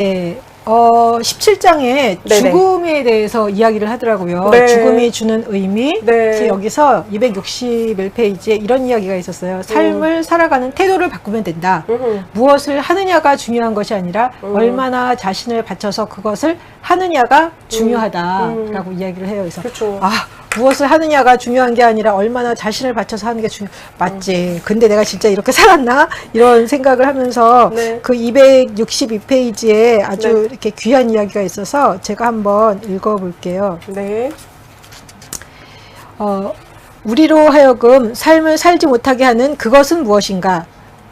네, 어, 17장에 네네. 죽음에 대해서 이야기를 하더라고요. 네. 죽음이 주는 의미. 네. 여기서 261페이지에 이런 이야기가 있었어요. 삶을 살아가는 태도를 바꾸면 된다. 음. 무엇을 하느냐가 중요한 것이 아니라 음. 얼마나 자신을 바쳐서 그것을 하느냐가 중요하다라고 음. 이야기를 해요. 그래서 그렇죠. 아 무엇을 하느냐가 중요한 게 아니라 얼마나 자신을 바쳐서 하는 게 중요 맞지 근데 내가 진짜 이렇게 살았나 이런 생각을 하면서 네. 그 262페이지에 아주 네. 이렇게 귀한 이야기가 있어서 제가 한번 읽어볼게요 네. 어, 우리로 하여금 삶을 살지 못하게 하는 그것은 무엇인가?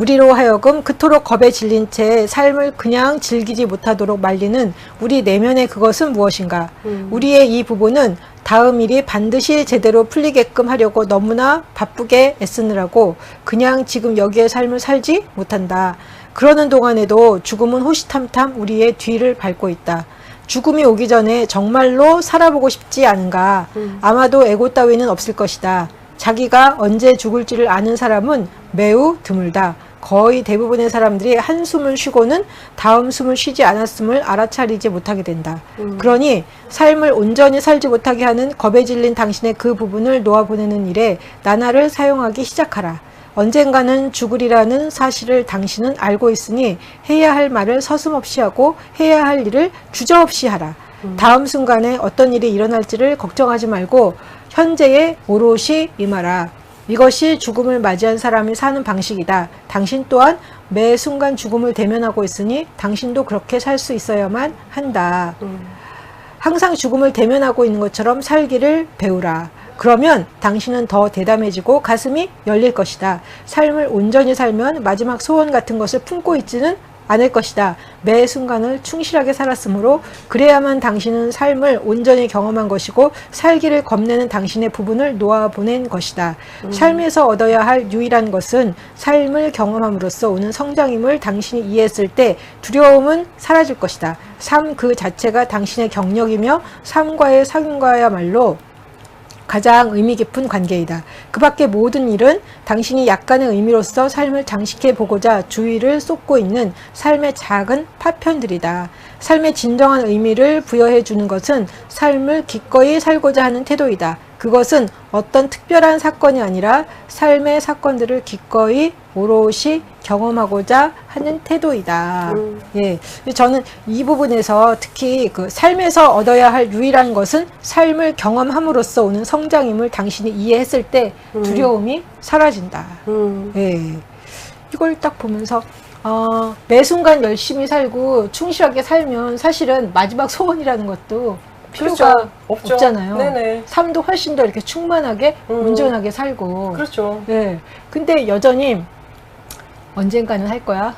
우리로 하여금 그토록 겁에 질린 채 삶을 그냥 즐기지 못하도록 말리는 우리 내면의 그것은 무엇인가? 음. 우리의 이 부분은 다음 일이 반드시 제대로 풀리게끔 하려고 너무나 바쁘게 애쓰느라고 그냥 지금 여기의 삶을 살지 못한다. 그러는 동안에도 죽음은 호시탐탐 우리의 뒤를 밟고 있다. 죽음이 오기 전에 정말로 살아보고 싶지 않은가? 음. 아마도 에고 따위는 없을 것이다. 자기가 언제 죽을지를 아는 사람은 매우 드물다. 거의 대부분의 사람들이 한숨을 쉬고는 다음 숨을 쉬지 않았음을 알아차리지 못하게 된다. 음. 그러니 삶을 온전히 살지 못하게 하는 겁에 질린 당신의 그 부분을 놓아보내는 일에 나날을 사용하기 시작하라. 언젠가는 죽으리라는 사실을 당신은 알고 있으니 해야 할 말을 서슴없이 하고 해야 할 일을 주저없이 하라. 다음 순간에 어떤 일이 일어날지를 걱정하지 말고 현재에 오롯이 임하라. 이것이 죽음을 맞이한 사람이 사는 방식이다. 당신 또한 매 순간 죽음을 대면하고 있으니 당신도 그렇게 살 수 있어야만 한다. 음. 항상 죽음을 대면하고 있는 것처럼 살기를 배우라. 그러면 당신은 더 대담해지고 가슴이 열릴 것이다. 삶을 온전히 살면 마지막 소원 같은 것을 품고 있지는 않을 것이다. 매 순간을 충실하게 살았으므로 그래야만 당신은 삶을 온전히 경험한 것이고 살기를 겁내는 당신의 부분을 놓아보낸 것이다. 삶에서 얻어야 할 유일한 것은 삶을 경험함으로써 오는 성장임을 당신이 이해했을 때 두려움은 사라질 것이다. 삶 그 자체가 당신의 경력이며 삶과의 사귐과야말로 가장 의미 깊은 관계이다. 그 밖의 모든 일은 당신이 약간의 의미로서 삶을 장식해 보고자 주의를 쏟고 있는 삶의 작은 파편들이다. 삶의 진정한 의미를 부여해 주는 것은 삶을 기꺼이 살고자 하는 태도이다. 그것은 어떤 특별한 사건이 아니라 삶의 사건들을 기꺼이 오롯이 경험하고자 하는 태도이다. 음. 예. 저는 이 부분에서 특히 그 삶에서 얻어야 할 유일한 것은 삶을 경험함으로써 오는 성장임을 당신이 이해했을 때 음. 두려움이 사라진다. 음. 예. 이걸 딱 보면서 어, 매 순간 열심히 살고 충실하게 살면 사실은 마지막 소원이라는 것도 필요가 그렇죠. 없죠. 없잖아요. 네네. 삶도 훨씬 더 이렇게 충만하게 음. 온전하게 살고. 그렇죠. 예. 근데 여전히 언젠가는 할 거야.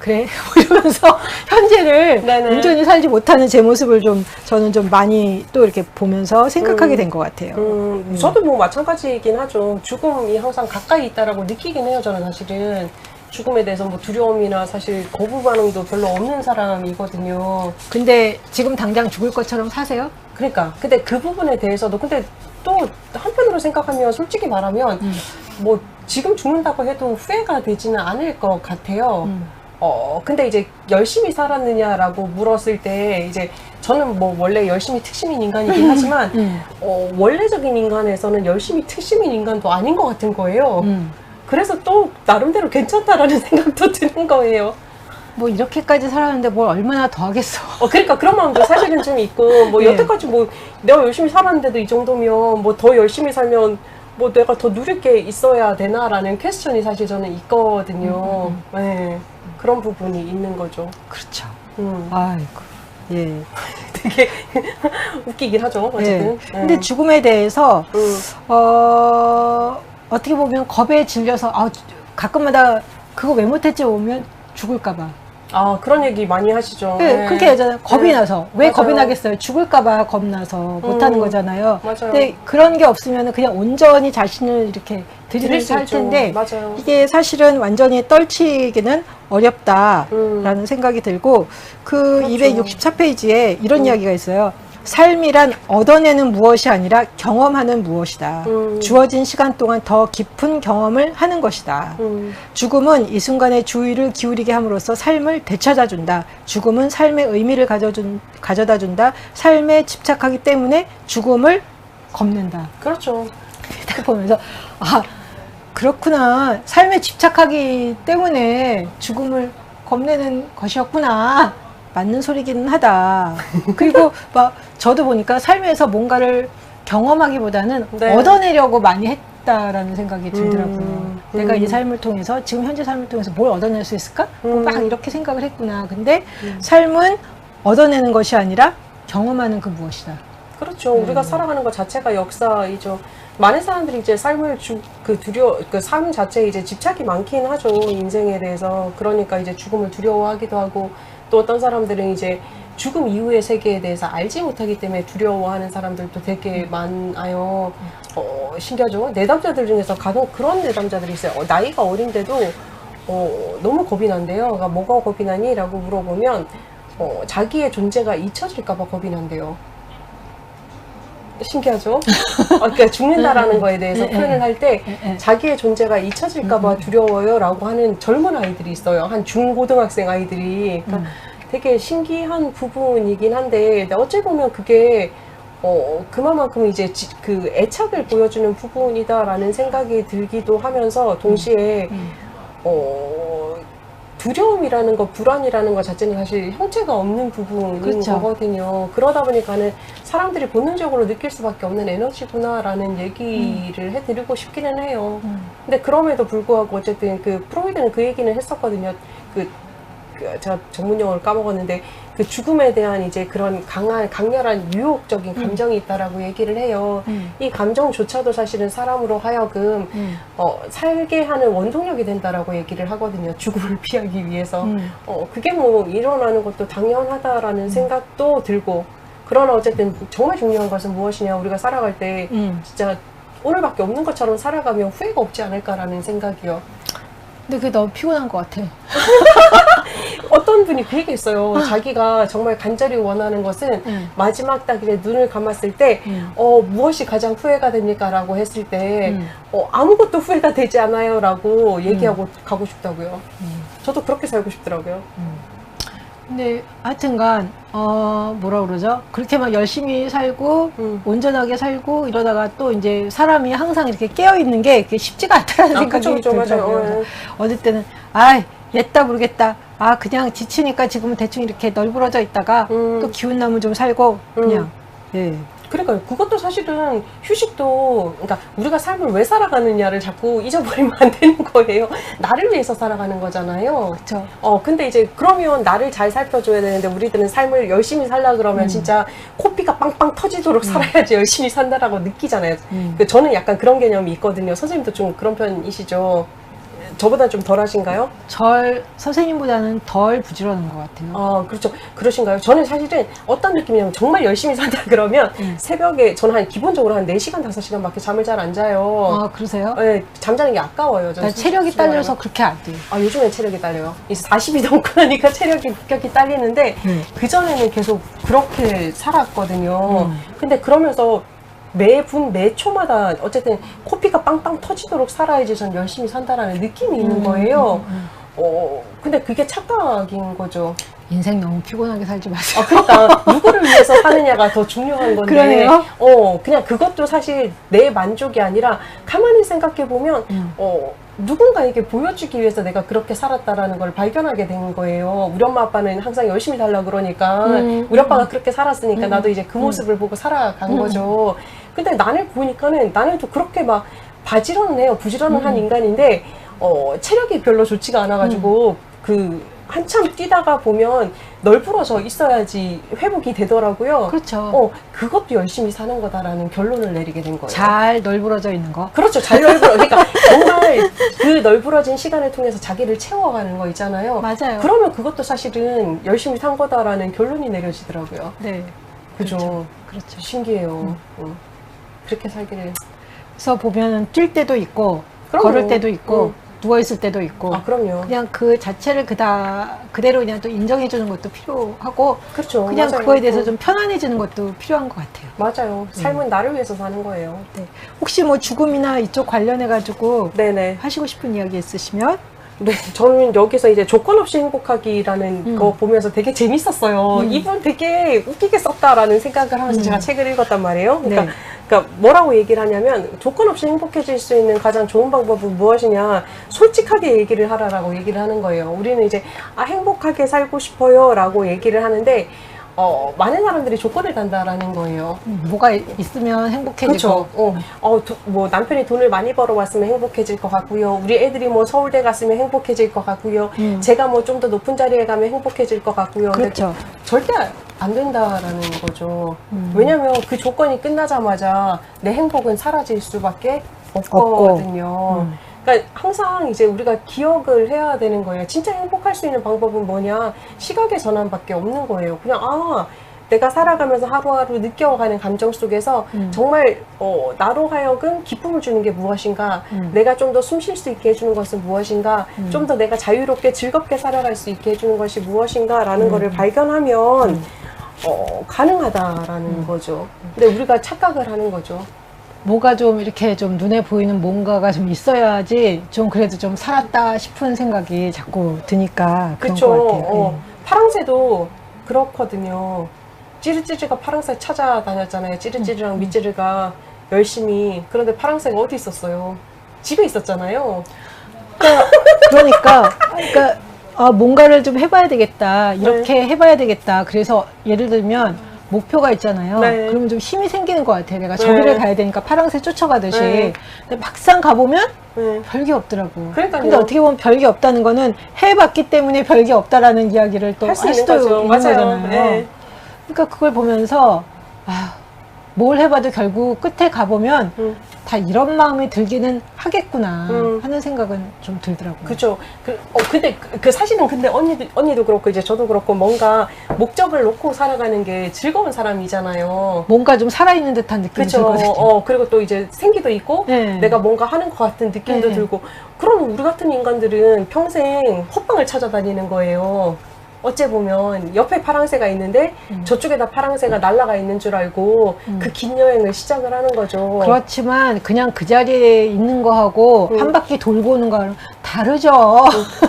그래. 뭐 이러면서 현재를 네네. 온전히 살지 못하는 제 모습을 좀 저는 좀 많이 또 이렇게 보면서 생각하게 음. 된것 같아요. 음, 저도 뭐 마찬가지이긴 하죠. 죽음이 항상 가까이 있다라고 느끼긴 해요, 저는 사실은. 죽음에 대해서 뭐 두려움이나 사실 거부 반응도 별로 없는 사람이거든요. 근데 지금 당장 죽을 것처럼 사세요? 그러니까. 근데 그 부분에 대해서도 근데 또 한편으로 생각하면 솔직히 말하면 음. 뭐 지금 죽는다고 해도 후회가 되지는 않을 것 같아요. 음. 어, 근데 이제 열심히 살았느냐라고 물었을 때 이제 저는 뭐 원래 열심히 특심인 인간이긴 하지만 음. 어, 원래적인 인간에서는 열심히 특심인 인간도 아닌 것 같은 거예요. 음. 그래서 또 나름대로 괜찮다라는 생각도 드는 거예요. 뭐 이렇게까지 살았는데 뭘 얼마나 더 하겠어. 어, 그러니까 그런 마음도 사실은 좀 있고, 뭐 네. 여태까지 뭐 내가 열심히 살았는데도 이 정도면 뭐 더 열심히 살면 뭐 내가 더 누릴 게 있어야 되나라는 퀘스천이 사실 저는 있거든요. 음, 네. 그런 부분이 있는 거죠. 그렇죠. 음. 아이고. 예. 되게 웃기긴 하죠, 예. 어쨌든. 근데 네. 죽음에 대해서 음. 어, 어떻게 보면 겁에 질려서 아, 가끔마다 그거 왜 못했지 오면 죽을까봐. 아, 그런 얘기 많이 하시죠. 네, 네. 그렇게 하잖아요. 겁이 네. 나서. 왜 맞아요. 겁이 나겠어요? 죽을까봐 겁 나서 못하는 음, 거잖아요. 맞아요. 근데 그런 게 없으면 그냥 온전히 자신을 이렇게 있죠. 텐데 맞아요. 이게 사실은 완전히 떨치기는 어렵다라는 음. 생각이 들고 그 그렇죠. 264페이지에 이런 음. 이야기가 있어요. 삶이란 얻어내는 무엇이 아니라 경험하는 무엇이다. 음. 주어진 시간 동안 더 깊은 경험을 하는 것이다. 음. 죽음은 이 순간에 주의를 기울이게 함으로써 삶을 되찾아 준다. 죽음은 삶의 의미를 가져준, 가져다 준다. 삶에 집착하기 때문에 죽음을 겁낸다. 그렇죠. 딱 보면서 아 그렇구나 삶에 집착하기 때문에 죽음을 겁내는 것이었구나 맞는 소리기는 하다 그리고 막 저도 보니까 삶에서 뭔가를 경험하기보다는 네. 얻어내려고 많이 했다라는 생각이 들더라고요 음, 내가 음. 이 삶을 통해서 지금 현재 삶을 통해서 뭘 얻어낼 수 있을까 뭐 음. 막 이렇게 생각을 했구나 근데 삶은 얻어내는 것이 아니라 경험하는 그 무엇이다 그렇죠. 음. 우리가 살아가는 것 자체가 역사이죠. 많은 사람들이 이제 삶을 주, 그 두려, 그 삶 자체에 이제 집착이 많긴 하죠. 인생에 대해서. 그러니까 이제 죽음을 두려워하기도 하고, 또 어떤 사람들은 이제 죽음 이후의 세계에 대해서 알지 못하기 때문에 두려워하는 사람들도 되게 많아요. 어, 신기하죠? 내담자들 중에서 간혹 그런 내담자들이 있어요. 어, 나이가 어린데도, 어, 너무 겁이 난대요. 그러니까 뭐가 겁이 나니? 라고 물어보면, 어, 자기의 존재가 잊혀질까봐 겁이 난대요. 신기하죠? 아, 그러니까 죽는다라는 거에 대해서 네, 표현을 할때 네, 네. 자기의 존재가 잊혀질까봐 두려워요라고 하는 젊은 아이들이 있어요. 한 중고등학생 아이들이. 그러니까 되게 신기한 부분이긴 한데 어찌 보면 그게 어 그만큼 이제 지- 그 애착을 보여주는 부분이다라는 생각이 들기도 하면서 동시에 음. 어 두려움이라는 것, 불안이라는 것 자체는 사실 형체가 없는 부분인 그렇죠. 거거든요. 그러다 보니까는 사람들이 본능적으로 느낄 수밖에 없는 에너지구나라는 얘기를 해드리고 싶기는 해요. 음. 근데 그럼에도 불구하고 어쨌든 그 프로이드는 그 얘기는 했었거든요. 그, 그 제가 전문 용어를 까먹었는데 그 죽음에 대한 이제 그런 강한 강렬한 유혹적인 감정이 있다라고 얘기를 해요. 음. 이 감정조차도 사실은 사람으로 하여금 음. 어, 살게 하는 원동력이 된다라고 얘기를 하거든요. 죽음을 피하기 위해서. 음. 어, 그게 뭐 일어나는 것도 당연하다라는 생각도 들고. 그러나 어쨌든 정말 중요한 것은 무엇이냐. 우리가 살아갈 때 음. 진짜 오늘밖에 없는 것처럼 살아가면 후회가 없지 않을까라는 생각이요. 근데 그게 너무 피곤한 것 같아. 어떤 분이 그 얘기 했어요. 자기가 정말 간절히 원하는 것은 음. 마지막 딱 이제 눈을 감았을 때, 음. 어, 무엇이 가장 후회가 됩니까? 라고 했을 때, 음. 어, 아무것도 후회가 되지 않아요. 라고 얘기하고 가고 싶다고요. 음. 저도 그렇게 살고 싶더라고요. 근데 하여튼간 어 뭐라 그러죠? 그렇게 막 열심히 살고 음. 온전하게 살고 이러다가 또 이제 사람이 항상 이렇게 깨어 있는 게 쉽지가 않다는 아, 생각이 그쵸, 그쵸, 맞아요. 들더라고요. 어, 어느 때는 아 옛다 모르겠다. 아 그냥 지치니까 지금은 대충 이렇게 널브러져 있다가 음. 또 기운 나면 좀 살고 그냥 예. 그러니까요. 그것도 사실은 휴식도, 그러니까 우리가 삶을 왜 살아가느냐를 자꾸 잊어버리면 안 되는 거예요. 나를 위해서 살아가는 거잖아요. 그렇죠. 어, 근데 이제 그러면 나를 잘 살펴줘야 되는데 우리들은 삶을 열심히 살라 그러면 음. 진짜 코피가 빵빵 터지도록 살아야지 열심히 산다라고 느끼잖아요. 음. 그 저는 약간 그런 개념이 있거든요. 선생님도 좀 그런 편이시죠? 저보다 좀 덜 하신가요? 절 선생님보다는 덜 부지런한 것 같아요. 아, 그렇죠. 그러신가요? 저는 사실은 어떤 느낌이냐면 정말 열심히 산다 그러면 음. 새벽에 저는 한 기본적으로 한 4시간, 5시간 밖에 잠을 잘 안 자요. 아 그러세요? 네, 잠자는 게 아까워요. 저는 나 체력이. 딸려서 그렇게 안 돼. 아, 요즘엔 체력이 딸려요. 이제 40이 넘고 나니까 체력이 급격히 딸리는데, 음. 그전에는 계속 그렇게 살았거든요. 음. 근데 그러면서 매분, 매 초마다 어쨌든 코피가 빵빵 터지도록 살아야지 전 열심히 산다라는 느낌이 있는 음, 거예요. 음, 음. 어, 근데 그게 착각인 거죠. 인생 너무 피곤하게 살지 마세요. 아, 그러니까 누구를 위해서 사느냐가 더 중요한 건데. 그러네요. 어, 그냥 그것도 사실 내 만족이 아니라 가만히 생각해 보면 음. 어, 누군가에게 보여주기 위해서 내가 그렇게 살았다라는 걸 발견하게 된 거예요. 우리 엄마 아빠는 항상 열심히 살라 그러니까 음. 우리 아빠가 그렇게 살았으니까 음. 나도 이제 그 모습을 보고 살아간 음. 거죠. 근데 나를 보니까는 나는 또 그렇게 막 바지런은 해요. 부지런은 한 음. 인간인데 어, 체력이 별로 좋지가 않아가지고 그 한참 뛰다가 보면 널브러져 있어야지 회복이 되더라고요. 그렇죠. 어, 그것도 열심히 사는 거다라는 결론을 내리게 된 거예요. 잘 널브러져 있는 거. 그렇죠. 잘 널브러. 그러니까 정말 그 널브러진 시간을 통해서 자기를 채워가는 거 있잖아요. 맞아요. 그러면 그것도 사실은 열심히 산 거다라는 결론이 내려지더라고요. 네. 그죠. 그렇죠. 신기해요. 음. 그렇게 살기를. 그래서 보면은 뛸 때도 있고 그럼요. 걸을 때도 있고 음. 누워 있을 때도 있고 아, 그럼요. 그냥 그 자체를 그다 그대로 그냥 또 인정해 주는 것도 필요하고 그렇죠. 그냥 맞아요. 그거에 대해서 어, 좀 편안해 지는 것도 필요한 것 같아요. 맞아요. 삶은 나를 위해서 사는 거예요. 네. 혹시 뭐 죽음이나 이쪽 관련해 가지고 네네. 하시고 싶은 이야기 있으시면 네, 저는 여기서 이제 조건 없이 행복하기라는 음. 거 보면서 되게 재밌었어요. 음. 이분 되게 웃기게 썼다라는 생각을 하면서 음. 제가 책을 읽었단 말이에요. 그러니까, 네. 그러니까 뭐라고 얘기를 하냐면 조건 없이 행복해질 수 있는 가장 좋은 방법은 무엇이냐 솔직하게 얘기를 하라라고 얘기를 하는 거예요. 우리는 이제 아 행복하게 살고 싶어요라고 얘기를 하는데 어, 많은 사람들이 조건을 단다라는 거예요. 음, 뭐가 있으면 행복해지고 그렇죠. 어, 어, 도- 뭐 남편이 돈을 많이 벌어왔으면 행복해질 것 같고요. 우리 애들이 뭐 서울대 갔으면 행복해질 것 같고요. 음. 제가 뭐 좀 더 높은 자리에 가면 행복해질 것 같고요. 그렇죠. 절대 안 된다라는 거죠. 음. 왜냐하면 그 조건이 끝나자마자 내 행복은 사라질 수밖에. 없거든요. 음. 그러니까 항상 이제 우리가 기억을 해야 되는 거예요. 진짜 행복할 수 있는 방법은 뭐냐? 시각의 전환밖에 없는 거예요. 그냥 아 내가 살아가면서 하루하루 느껴가는 감정 속에서 음. 정말 어, 나로 하여금 기쁨을 주는 게 무엇인가? 음. 내가 좀 더 숨 쉴 수 있게 해주는 것은 무엇인가? 음. 좀더 내가 자유롭게 즐겁게 살아갈 수 있게 해주는 것이 무엇인가라는 음. 거를 발견하면 음. 어, 가능하다라는 거죠. 근데 우리가 착각을 하는 거죠. 뭐가 좀 이렇게 좀 눈에 보이는 뭔가가 좀 있어야지 좀 그래도 좀 살았다 싶은 생각이 자꾸 드니까 그런 그쵸. 것 같아요. 어, 네. 파랑새도 그렇거든요. 찌르찌르가 파랑새 찾아다녔잖아요. 찌르찌르랑 음. 밑찌르가 열심히. 그런데 파랑새가 어디 있었어요? 집에 있었잖아요. 그러니까 그러니까 아, 뭔가를 좀 해봐야 되겠다 이렇게 네. 해봐야 되겠다 그래서 예를 들면 목표가 있잖아요 네. 그러면 좀 힘이 생기는 것 같아요 내가 네. 저기를 가야 되니까 파랑새 쫓아가듯이 네. 근데 막상 가보면 네. 별게 없더라고 그러니까요. 근데 어떻게 보면 별게 없다는 거는 해봤기 때문에 별게 없다라는 이야기를 또 할수할 있는 수도 거죠. 있는 맞아요. 거잖아요 네. 그러니까 그걸 보면서 아, 뭘 해봐도 결국 끝에 가보면 음. 다 이런 마음이 들기는 하겠구나 음. 하는 생각은 좀 들더라고요. 그죠. 그, 어, 근데, 그, 그 사실은 근데 언니도, 언니도 그렇고, 이제 저도 그렇고, 뭔가 목적을 놓고 살아가는 게 즐거운 사람이잖아요. 뭔가 좀 살아있는 듯한 느낌이 그죠. 들거든요. 어, 그리고 또 이제 생기도 있고, 네. 내가 뭔가 하는 것 같은 느낌도 네. 들고, 그럼 우리 같은 인간들은 평생 헛방을 찾아다니는 거예요. 어째 보면 옆에 파랑새가 있는데 음. 저쪽에다 파랑새가 날아가 있는 줄 알고 음. 그긴 여행을 시작을 하는 거죠. 그렇지만 그냥 그 자리에 있는 거하고 음. 한 바퀴 돌고 오는 거랑 다르죠.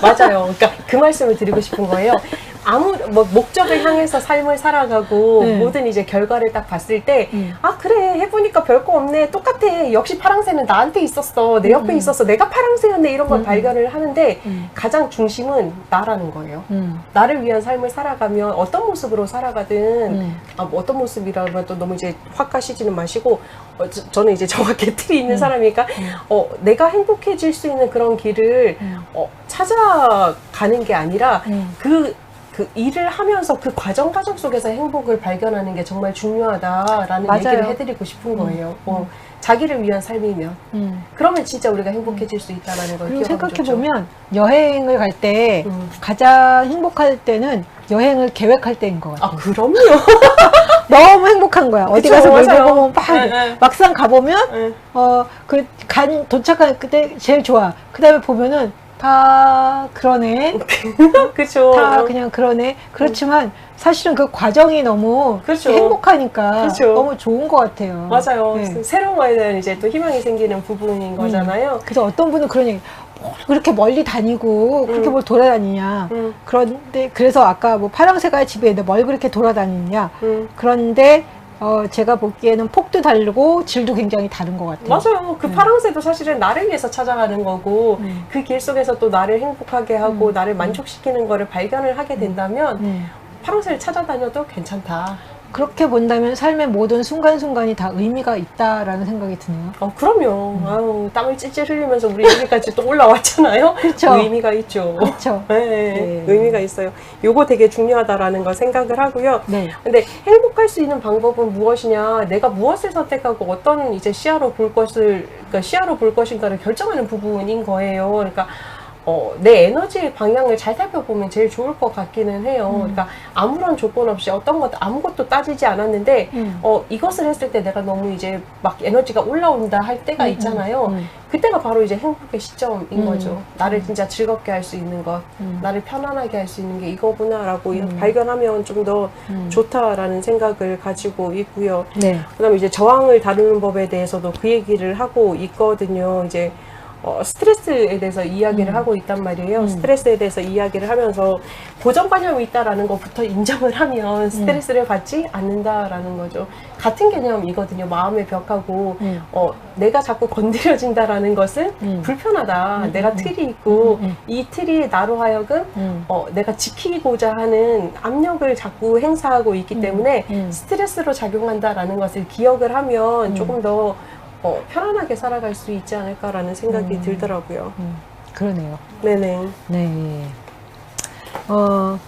맞아요. 그러니까 그 말씀을 드리고 싶은 거예요. 아무 뭐 목적을 향해서 삶을 살아가고 네. 모든 이제 결과를 딱 봤을 때 음. 아 그래 해보니까 별거 없네 똑같아 역시 파랑새는 나한테 있었어 내 옆에 음. 있었어 내가 파랑새였네 이런 걸 음. 발견을 하는데 음. 가장 중심은 나라는 거예요. 음. 나를 위한 삶을 살아가면 어떤 모습으로 살아가든 음. 아, 뭐 어떤 모습이라면 또 너무 이제 확 가시지는 마시고 어, 저, 는 이제 정확히 틀이 있는 음. 사람이니까 음. 어, 내가 행복해질 수 있는 그런 길을 음. 어, 찾아가는 게 아니라 음. 그, 그 일을 하면서 그 과정 과정 속에서 행복을 발견하는 게 정말 중요하다라는 맞아요. 얘기를 해드리고 싶은 거예요. 어, 자기를 위한 삶이면 음. 그러면 진짜 우리가 행복해질 수 있다라는 걸 그리고 생각해. 보면 여행을 갈때 음. 가장 행복할 때는 여행을 계획할 때인 것 같아요. 아 그럼요. 너무 행복한 거야. 어디 그쵸, 가서 뭘 맞아요. 먹으면 막 네, 네. 막상 가보면 네. 어, 그, 간, 도착한 그때 제일 좋아. 그 다음에 보면은 다 그러네. 그렇죠. 다 그냥 그러네. 그렇지만 사실은 그 과정이 너무 그렇죠. 행복하니까 그렇죠. 너무 좋은 것 같아요. 맞아요. 네. 새로운 거에 대한 이제 또 희망이 생기는 부분인 거잖아요. 그래서 어떤 분은 그런 얘기, 뭘 그렇게 멀리 다니고 그렇게 음. 뭘 돌아다니냐. 음, 그런데 그래서 아까 뭐 파랑새가 집에 있는데 뭘 그렇게 돌아다니냐. 음. 그런데 어, 제가 보기에는 폭도 다르고 질도 굉장히 다른 것 같아요. 맞아요. 그 네. 파랑새도 사실은 나를 위해서 찾아가는 거고 음. 그길 속에서 또 나를 행복하게 하고 음. 나를 만족시키는 거를 발견을 하게 된다면 음. 파랑새를 찾아다녀도 괜찮다. 그렇게 본다면 삶의 모든 순간순간이 다 의미가 있다라는 생각이 드네요. 어, 그럼요. 아유, 땀을 찔찔 흘리면서 우리 여기까지 또 올라왔잖아요. 그쵸. 의미가 있죠. 그렇죠. 네, 네. 의미가 있어요. 요거 되게 중요하다라는 걸 생각을 하고요. 네. 근데 행복할 수 있는 방법은 무엇이냐? 내가 무엇을 선택하고 어떤 이제 시야로 볼 것을, 그러니까 시야로 볼 것인가를 결정하는 부분인 거예요. 그러니까, 어, 내 에너지의 방향을 잘 살펴보면 제일 좋을 것 같기는 해요. 음. 그러니까 아무런 조건 없이 어떤 것도 아무것도 따지지 않았는데 음. 어, 이것을 했을 때 내가 너무 이제 막 에너지가 올라온다 할 때가 음, 있잖아요. 음. 그때가 바로 이제 행복의 시점인 음. 거죠. 나를 진짜 즐겁게 할 수 있는 것, 음. 나를 편안하게 할 수 있는 게 이거구나라고 음. 발견하면 좀더 음. 좋다라는 생각을 가지고 있고요. 네. 그다음에 이제 저항을 다루는 법에 대해서도 그 얘기를 하고 있거든요. 이제 어, 스트레스에 대해서 이야기를 음. 하고 있단 말이에요. 음. 스트레스에 대해서 이야기를 하면서 고정관념이 있다라는 것부터 인정을 하면 스트레스를 받지 않는다라는 거죠. 같은 개념이거든요. 마음의 벽하고 음. 어, 내가 자꾸 건드려진다라는 것은 음. 불편하다. 음, 내가 음, 틀이 있고 음, 음. 이 틀이 나로 하여금 음. 어, 내가 지키고자 하는 압력을 자꾸 행사하고 있기 음, 때문에 음. 스트레스로 작용한다라는 것을 기억을 하면 음. 조금 더 어, 편안하게 살아갈 수 있지 않을까라는 생각이 음. 들더라고요. 음. 그러네요. 네네. 네. 어,